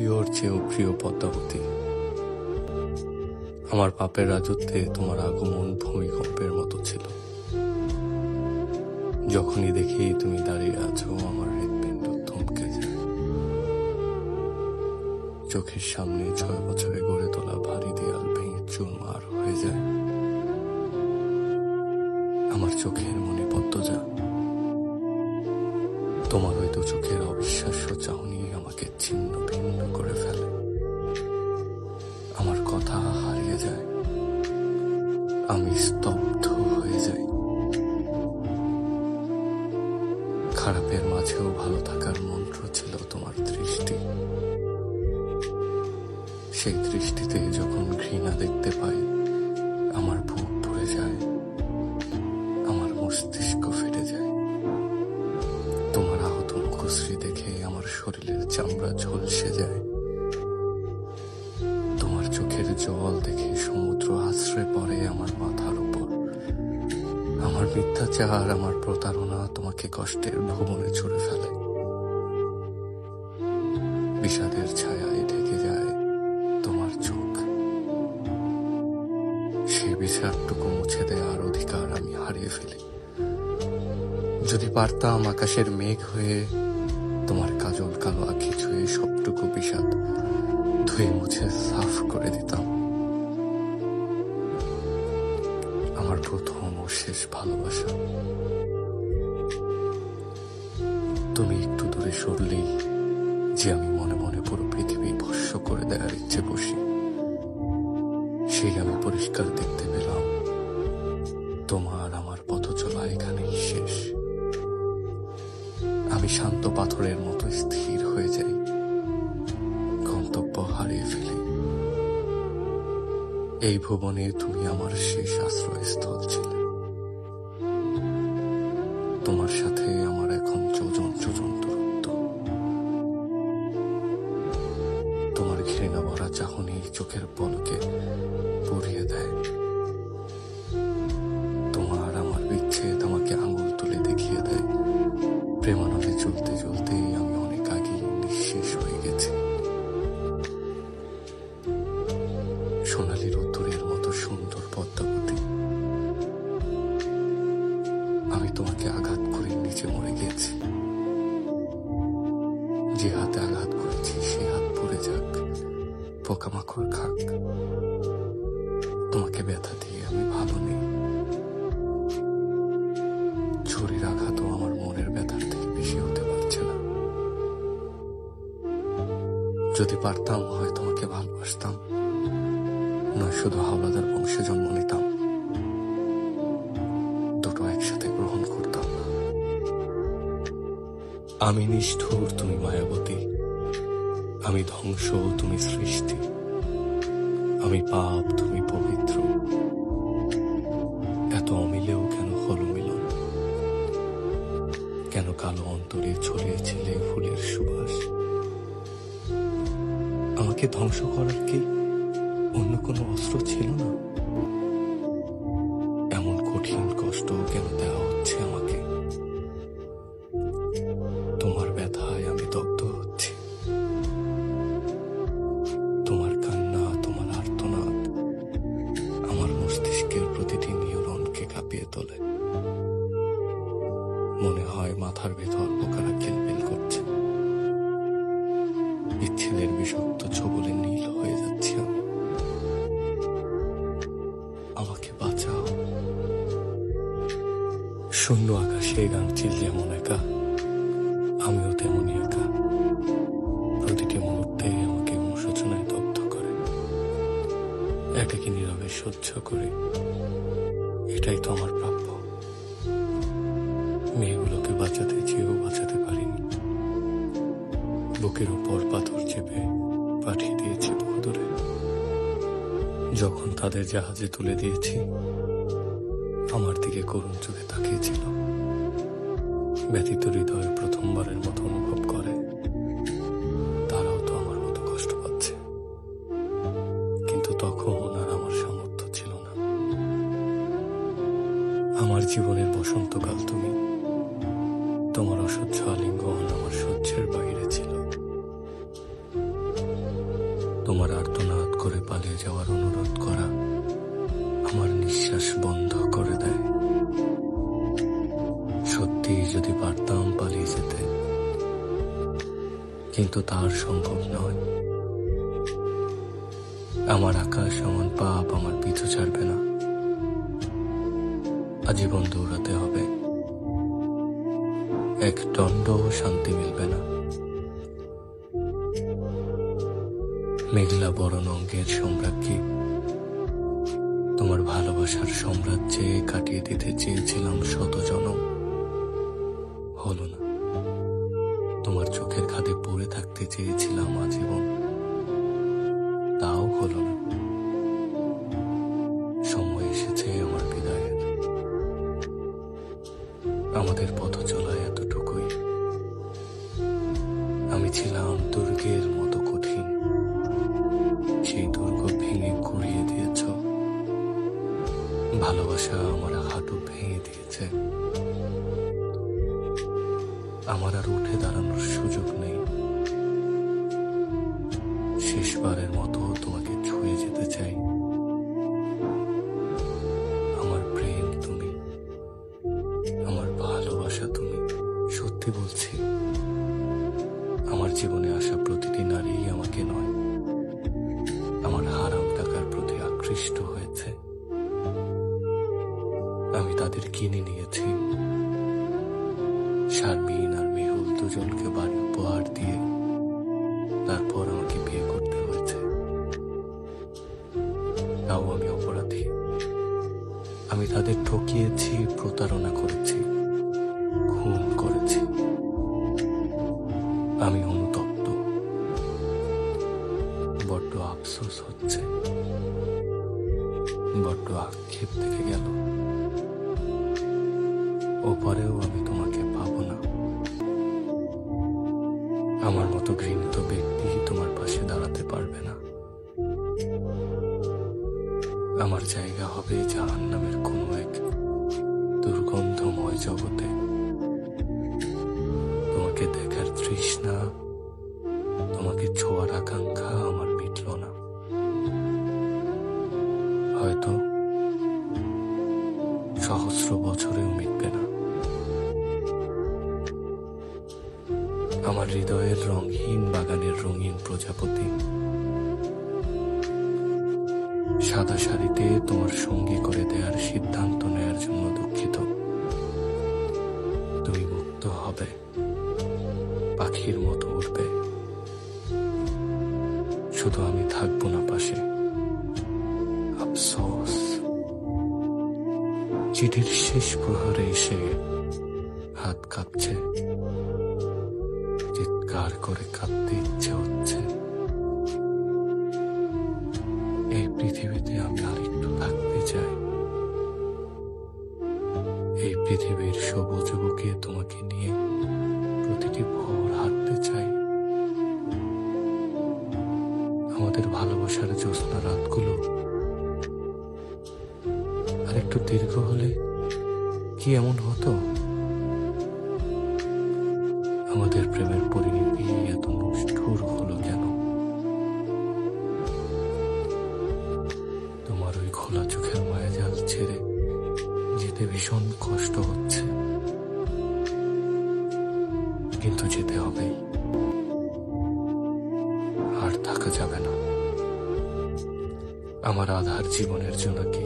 প্রিয়র চেয়েও প্রিয় পদ্মাবতী। আমার পাপের রাজত্বে তোমার আগমন ভূমিকম্পের মতো ছিল। যখনই দেখি তুমি দাঁড়িয়ে আছো, আমার হৃৎপিণ্ড থমকে যায়। চোখের সামনে ছয় বছরে গড়ে তোলা ভারী দেয়াল ভেঙে চুরমার হয়ে যায়। আমার চোখের খারাপের মাঝেও ভালো থাকার মন্ত্র ছিল তোমার দৃষ্টি। সেই দৃষ্টিতে যখন ঘৃণা দেখতে পাই, আমার বুক ভরে যায়, আমার মস্তিষ্ক ফেটে যায়। তোমার আহত মুখশ্রী দেখে আমার শরীরের চামড়া ঝলসে যায়। তোমার চোখের জল দেখে সমুদ্র আশ্রয় পড়ে আমার উপর আমার মিথ্যাচার, আমার প্রতারণা তোমাকে কষ্টের ভবনে ছুড়ে ফেলে। বিষাদের ছায়ায় ঢেকে যায় তোমার চোখ। সেই বিষাদটুকু মুছে দেওয়ার অধিকার আমি হারিয়ে ফেলি। যদি পারতাম আকাশের মেঘ হয়ে তোমার কাজল কালো আঁখি ছুঁয়ে সবটুকু বিষাদ ধুয়ে মুছে সাফ করে দিতাম। প্রথম ও শেষ ভালোবাসা। তুমি একটু দূরে সরলেই যে আমি মনে মনে পুরো পৃথিবী ভস্য করে দেওয়ার ইচ্ছে বসি। সেই আমি পরিষ্কার দেখতে পেলাম। তোমার আমার পথ চলা এখানেই শেষ। আমি শান্ত পাথরের মতো স্থির হয়ে যাই। গন্তব্য হারিয়ে ফেলি। এই ভুবনে তুমি আমার শেষ আশ্রয়স্থল ছিলে। চোখের পলকে পরিয়ে দেয়। তোমার আমার বিচ্ছেদ আমাকে আঙুল তুলে দেখিয়ে দেয়। প্রেমানলে চলতে চলতেই আমি অনেক আগে নিঃশেষ হয়ে গেছি। সোনালি রোদ্দুরের মতো সুন্দর পদ্মাবতী। আমি তোমাকে আঘাত করে নিচে মরে গেছি। যে হাতে আঘাত পোকামাকড় খাক তোমাকে ব্যথা দিয়ে আমি ভালো নেই ছুরির আঘাতও আমার মনের ব্যথার থেকে বেশি হতে পারছে না যদি পারতাম হয় তোমাকে ভালোবাসতাম নয় শুধু হাওলাদার বংশে জন্ম নিতাম দুটো একসাথে গ্রহণ করতাম না আমি নিষ্ঠুর তুমি মায়াবতী আমি ধ্বংস, তুমি সৃষ্টি। আমি পাপ, তুমি পবিত্র। এত অমিলেও কেন হল মিলন? কেন কালো অন্তরে ছড়িয়েছিলে ফুলের সুবাস? আমাকে ধ্বংস করার কি অন্য কোনো অস্ত্র ছিল না? শূন্য আকাশে গান গানচিল যেমন একা, আমিও তেমনই একা। প্রতিটি মুহূর্তে আমাকে অনুশোচনায় দগ্ধ করে। এটাকে নীরবে সহ্য করে। এটাই তো আমার প্রাপ্য। মেয়েগুলোকে বাঁচাতে চেয়েও বাঁচাতে পারিনি। বুকের উপর পাথর চেপে পাঠিয়ে দিয়েছি বহুদূরে। যখন তাদের জাহাজে তুলে দিয়েছি আমার দিকে করুণ চোখে তাকিয়েছিল। ব্যতীত হৃদয় প্রথমবারের মতো অনুভব করে। তারাও তো আমার মতো কষ্ট পাচ্ছে। কিন্তু তখন আর আমার সামর্থ্য ছিল না। আমার জীবনের বসন্তকাল তুমি। তোমার অসহ্য আলিঙ্গন আমার সহ্যের বাইরে ছিল। তোমার আর্তনাদ করে পালিয়ে যাওয়ার অনুরোধ করা আমার নিঃশ্বাস বন্ধ করে দেয়। সত্যি যদি পারতাম পালিয়ে যেতে। কিন্তু তার সম্ভব নয়। আমার আকাশ, আমার পাপ, আমার পিছু ছাড়বে না। আজীবন দৌড়াতে হবে। এক দণ্ড শান্তি মিলবে না। মেঘলা বরণ অঙ্গের সম্রাজ্ঞী ভালোবাসার সাম্রাজ্যে কাটিয়ে দিতে চেয়েছিলাম শত জনম হলো না। তোমার চোখের খাদে পড়ে থাকতে চেয়েছিলাম আজীবন। তাও হল না। সময় এসেছে আমার বিদায়ের। আমাদের পথ চলা ভালোবাসা আমার হাঁটু ভেঙে দিয়েছে। আমার আর উঠে দাঁড়ানোর সুযোগ নেই। শেষবারের মতো তোমাকে ছুঁয়ে যেতে চাই। আমার প্রেম তুমি, আমার ভালোবাসা তুমি, সত্যি বলছি। আমার জীবনে আসা প্রতিটি নারী আমাকে নয়। তাদের কিনে নিয়েছি। শারমিন আর মেহুল দুজনকে বাড়ি উপহার দিয়ে তারপর আমাকে বিয়ে করতে হয়েছে। তাও আমি অপরাধী। আমি তাদের ঠকিয়েছি, প্রতারণা করেছি, খুন করেছি। আমি অনুতপ্ত। বড্ড আফসোস হচ্ছে। বড্ড আক্ষেপ থেকে গেল। ওপরেও আমি তোমাকে পাবো না। আমার মতো ঘৃণিত ব্যক্তি তোমার পাশে দাঁড়াতে পারবে না। আমার জায়গা হবে জাহান নামের কোনো এক দুর্গন্ধময় জগতে। তোমাকে দেখার তৃষ্ণা, তোমাকে ছোঁয়ার আকাঙ্ক্ষা হৃদয়ের রঙহীন, বাগানের রঙিন প্রজাপতি। সাদা শাড়িতে তোমার সঙ্গী করে দেওয়ার সিদ্ধান্ত নেয়ার জন্য দুঃখিত। তুমি মুক্ত হবে, পাখির মতো উঠবে শুধু আমি থাকব না পাশে। আফসোস। চিঠির শেষ প্রহরে এসে হাত কাঁপছে। চিৎকার করে কাঁদতে ইচ্ছে হচ্ছে। এই পৃথিবীতে আমি আরেকটু থাকতে চাই। এই পৃথিবীর সবুজ বুকে তোমাকে নিয়ে প্রতিটি ভোর হাঁটতে চাই। আমাদের ভালোবাসার জ্যোৎস্না রাতগুলো আর একটু দীর্ঘ হলে কি এমন হতো? যেতে ভীষণ কষ্ট হচ্ছে। কিন্তু যেতে হবেই আর থাকা যাবে না। আমার আধার জীবনের জন্য কি?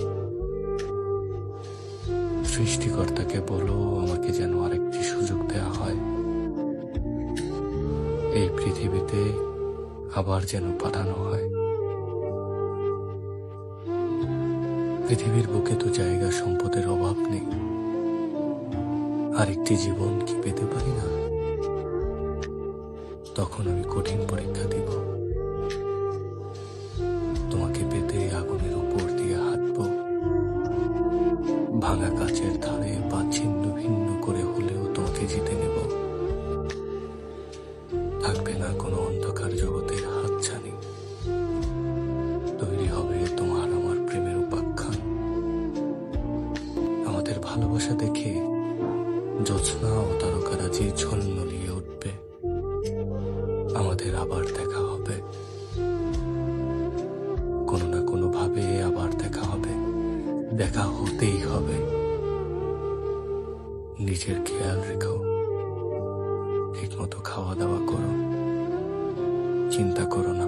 সৃষ্টিকর্তাকে বলো, আমাকে যেন আরেকটি সুযোগ দেয়া হয়। এই পৃথিবীতে আবার যেন পাঠানো হয়। পৃথিবীর বুকে তো জায়গা সম্পদের অভাব নেই। আরেকটি জীবন কি পেতে পারি না? তখন আমি কঠিন পরীক্ষা দিব। তোমাকে পেতে আগুনের উপর দিয়ে হাঁটব। ভাঙা কাচের ধারে বা ছিন্ন ভিন্ন করে হলেও তোমাকে জিতে নেব। থাকবে না কোনো অন্ধকার জগতের ভালোবাসা দেখে জ্যোৎস্না ও তারকারাজি ঝলমলিয়ে উঠবে। আমাদের আবার দেখা হবে। কোনো না কোনোভাবে আবার দেখা হবে। দেখা হতেই হবে। নিজের খেয়াল রেখো। ঠিকমতো খাওয়া দাওয়া করো। চিন্তা করো না।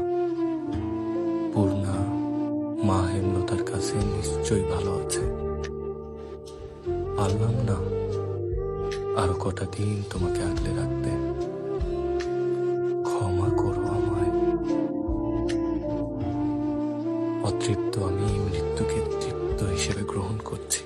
পূর্ণা মা হেমলতার কাছে নিশ্চয়ই ভালো আছে। পারলাম না। আরও কটা দিন তোমাকে আগলে রাখতে। ক্ষমা করো আমায়। অতৃপ্ত আমি মৃত্যুকে তৃপ্ত হিসেবে গ্রহণ করছি।